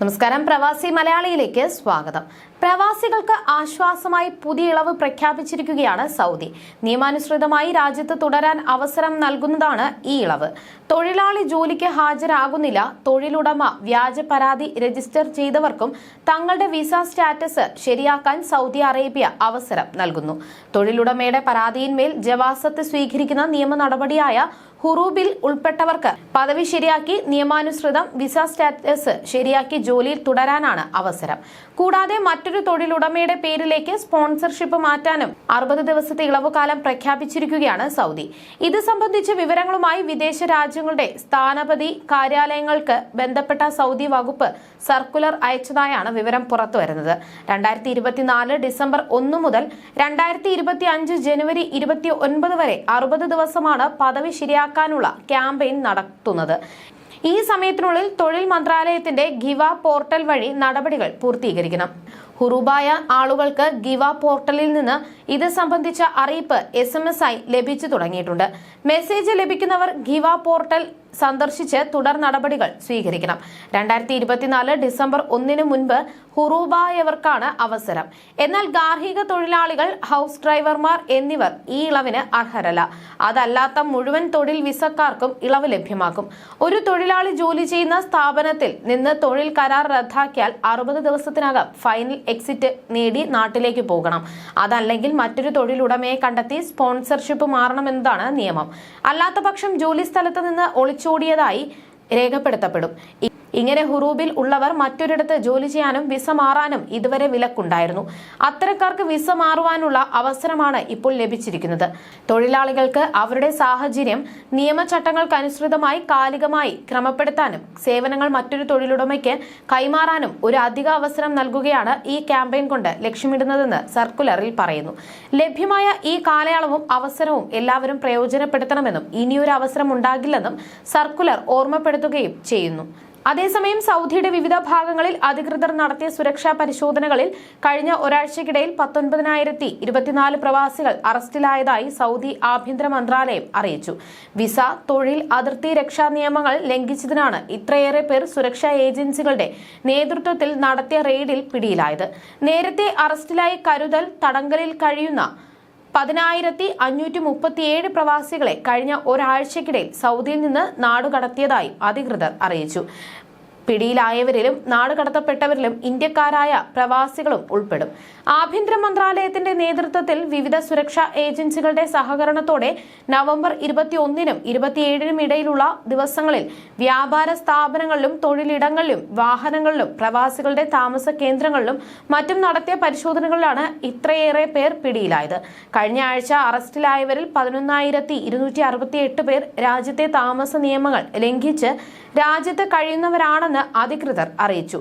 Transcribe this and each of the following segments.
നമസ്കാരം. പ്രവാസി മലയാളിയിലേക്ക് സ്വാഗതം. പ്രവാസികൾക്ക് ആശ്വാസമായി പുതിയ ഇളവ് പ്രഖ്യാപിച്ചിരിക്കുകയാണ് സൗദി. നിയമാനുസൃതമായി രാജ്യത്ത് തുടരാൻ അവസരം നൽകുന്നതാണ് ഈ ഇളവ്. തൊഴിലാളി ജോലിക്ക് ഹാജരാകുന്നില്ല. തൊഴിലുടമ വ്യാജ പരാതി രജിസ്റ്റർ ചെയ്തവർക്കും തങ്ങളുടെ വിസ സ്റ്റാറ്റസ് ശരിയാക്കാൻ സൗദി അറേബ്യ അവസരം നൽകുന്നു. തൊഴിലുടമയുടെ പരാതിയിന്മേൽ ജവാസത്ത് സ്വീകരിക്കുന്ന നിയമ നടപടിയായ ഹുറൂബിൽ ഉൾപ്പെട്ടവർക്ക് പദവി ശരിയാക്കി നിയമാനുസൃതം വിസ സ്റ്റാറ്റസ് ശരിയാക്കി ജോലിയിൽ തുടരാനാണ് അവസരം. കൂടാതെ മറ്റൊരു തൊഴിലുടമയുടെ പേരിലേക്ക് സ്പോൺസർഷിപ്പ് മാറ്റാനും അറുപത് ദിവസത്തെ ഇളവുകാലം പ്രഖ്യാപിച്ചിരിക്കുകയാണ് സൗദി. ഇത് സംബന്ധിച്ച വിവരങ്ങളുമായി വിദേശ രാജ്യങ്ങളുടെ സ്ഥാനപതി കാര്യാലയങ്ങൾക്ക് ബന്ധപ്പെട്ട സൗദി വകുപ്പ് സർക്കുലർ അയച്ചതായാണ് വിവരം പുറത്തുവരുന്നത്. രണ്ടായിരത്തി ഇരുപത്തിനാല് ഡിസംബർ ഒന്ന് മുതൽ രണ്ടായിരത്തി ഇരുപത്തി അഞ്ച് ജനുവരി ഇരുപത്തി ഒൻപത് വരെ അറുപത് ദിവസമാണ് പദവി ശരിയാക്കാനുള്ള ക്യാമ്പയിൻ നടത്തുന്നത്. ഈ സമയത്തിനുള്ളിൽ തൊഴിൽ മന്ത്രാലയത്തിന്റെ ഗിവ പോർട്ടൽ വഴി നടപടികൾ പൂർത്തീകരിക്കണം. ഹുറുബായ ആളുകൾക്ക് ഗിവ പോർട്ടലിൽ നിന്ന് ഇത് സംബന്ധിച്ച അറിയിപ്പ് എസ് എം എസ് ആയി ലഭിച്ചു തുടങ്ങിയിട്ടുണ്ട്. മെസ്സേജ് ലഭിക്കുന്നവർ ഗിവ പോർട്ടൽ സന്ദർശിച്ച് തുടർ നടപടികൾ സ്വീകരിക്കണം. രണ്ടായിരത്തി ഇരുപത്തിനാല് ഡിസംബർ ഒന്നിന് മുൻപ് ഹുറൂബായവർക്കാണ് അവസരം. എന്നാൽ ഗാർഹിക തൊഴിലാളികൾ ഹൗസ് ഡ്രൈവർമാർ എന്നിവർ ഈ ഇളവിന് അർഹരല്ല. അതല്ലാത്ത മുഴുവൻ തൊഴിൽ വിസക്കാർക്കും ഇളവ് ലഭ്യമാക്കും. ഒരു തൊഴിലാളി ജോലി ചെയ്യുന്ന സ്ഥാപനത്തിൽ നിന്ന് തൊഴിൽ കരാർ റദ്ദാക്കിയാൽ അറുപത് ദിവസത്തിനകം ഫൈനൽ എക്സിറ്റ് നേടി നാട്ടിലേക്ക് പോകണം. അതല്ലെങ്കിൽ മറ്റൊരു തൊഴിലുടമയെ കണ്ടെത്തി സ്പോൺസർഷിപ്പ് മാറണമെന്നതാണ് നിയമം. അല്ലാത്ത പക്ഷം ജോലി സ്ഥലത്ത് നിന്ന് ഒളിച്ചോടിയതായി രേഖപ്പെടുത്തപ്പെടും. ഇങ്ങനെ ഹുറൂബിൽ ഉള്ളവർ മറ്റൊരിടത്ത് ജോലി ചെയ്യാനും വിസ മാറാനും ഇതുവരെ വിലക്കുണ്ടായിരുന്നു. അത്തരക്കാർക്ക് വിസ മാറുവാനുള്ള അവസരമാണ് ഇപ്പോൾ ലഭിച്ചിരിക്കുന്നത്. തൊഴിലാളികൾക്ക് അവരുടെ സാഹചര്യം നിയമചട്ടങ്ങൾക്കനുസൃതമായി കാലികമായി ക്രമപ്പെടുത്താനും സേവനങ്ങൾ മറ്റൊരു തൊഴിലുടമയ്ക്ക് കൈമാറാനും ഒരു അധിക അവസരം നൽകുകയാണ് ഈ ക്യാമ്പയിൻ കൊണ്ട് ലക്ഷ്യമിടുന്നതെന്ന് സർക്കുലറിൽ പറയുന്നു. ലഭ്യമായ ഈ കാലയളവും അവസരവും എല്ലാവരും പ്രയോജനപ്പെടുത്തണമെന്നും ഇനിയൊരു അവസരം ഉണ്ടാകില്ലെന്നും സർക്കുലർ ഓർമ്മപ്പെടുത്തുകയും ചെയ്യുന്നു. അതേസമയം സൗദിയുടെ വിവിധ ഭാഗങ്ങളിൽ അധികൃതർ നടത്തിയ സുരക്ഷാ പരിശോധനകളിൽ കഴിഞ്ഞ ഒരാഴ്ചക്കിടയിൽ പത്തൊൻപതിനായിരത്തി ഇരുപത്തിനാല് പ്രവാസികൾ അറസ്റ്റിലായതായി സൗദി ആഭ്യന്തര മന്ത്രാലയം അറിയിച്ചു. വിസ തൊഴിൽ അതിർത്തി രക്ഷാ നിയമങ്ങൾ ലംഘിച്ചതിനാണ് ഇത്രയേറെ പേർ സുരക്ഷാ ഏജൻസികളുടെ നേതൃത്വത്തിൽ നടത്തിയ റെയ്ഡിൽ പിടിയിലായത്. നേരത്തെ അറസ്റ്റിലായി കരുതൽ തടങ്കലിൽ കഴിയുന്ന പതിനായിരത്തി അഞ്ഞൂറ്റി മുപ്പത്തിയേഴ് പ്രവാസികളെ കഴിഞ്ഞ ഒരാഴ്ചക്കിടയിൽ സൗദിയിൽ നിന്ന് നാടുകടത്തിയതായി അധികൃതർ അറിയിച്ചു. പിടിയിലായവരിലും നാടുകടത്തപ്പെട്ടവരിലും ഇന്ത്യക്കാരായ പ്രവാസികളും ഉൾപ്പെടും. ആഭ്യന്തര മന്ത്രാലയത്തിന്റെ നേതൃത്വത്തിൽ വിവിധ സുരക്ഷാ ഏജൻസികളുടെ സഹകരണത്തോടെ നവംബർ ഇരുപത്തിയൊന്നിനും ഇരുപത്തിയേഴിനും ഇടയിലുള്ള ദിവസങ്ങളിൽ വ്യാപാര സ്ഥാപനങ്ങളിലും തൊഴിലിടങ്ങളിലും വാഹനങ്ങളിലും പ്രവാസികളുടെ താമസ കേന്ദ്രങ്ങളിലും മറ്റും നടത്തിയ പരിശോധനകളിലാണ് ഇത്രയേറെ പേർ പിടിയിലായത്. കഴിഞ്ഞ ആഴ്ച അറസ്റ്റിലായവരിൽ പതിനൊന്നായിരത്തി ഇരുന്നൂറ്റി അറുപത്തിയെട്ട് പേർ രാജ്യത്തെ താമസ നിയമങ്ങൾ ലംഘിച്ച് രാജ്യത്ത് കഴിയുന്നവരാണെന്ന് അധികൃതർ അറിയിച്ചു.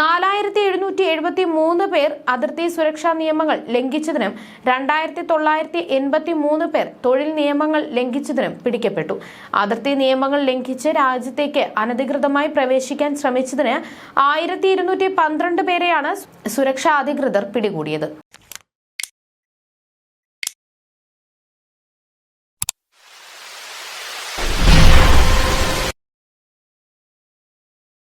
നാലായിരത്തി എഴുന്നൂറ്റി എഴുപത്തി മൂന്ന് പേർ അതിർത്തി സുരക്ഷാ നിയമങ്ങൾ ലംഘിച്ചതിനും രണ്ടായിരത്തി തൊള്ളായിരത്തി എൺപത്തി മൂന്ന് പേർ തൊഴിൽ നിയമങ്ങൾ ലംഘിച്ചതിനും പിടിക്കപ്പെട്ടു. അതിർത്തി നിയമങ്ങൾ ലംഘിച്ച് രാജ്യത്തേക്ക് അനധികൃതമായി പ്രവേശിക്കാൻ ശ്രമിച്ചതിന് ആയിരത്തി ഇരുന്നൂറ്റി പന്ത്രണ്ട് പേരെയാണ് സുരക്ഷാ അധികൃതർ പിടികൂടിയത്.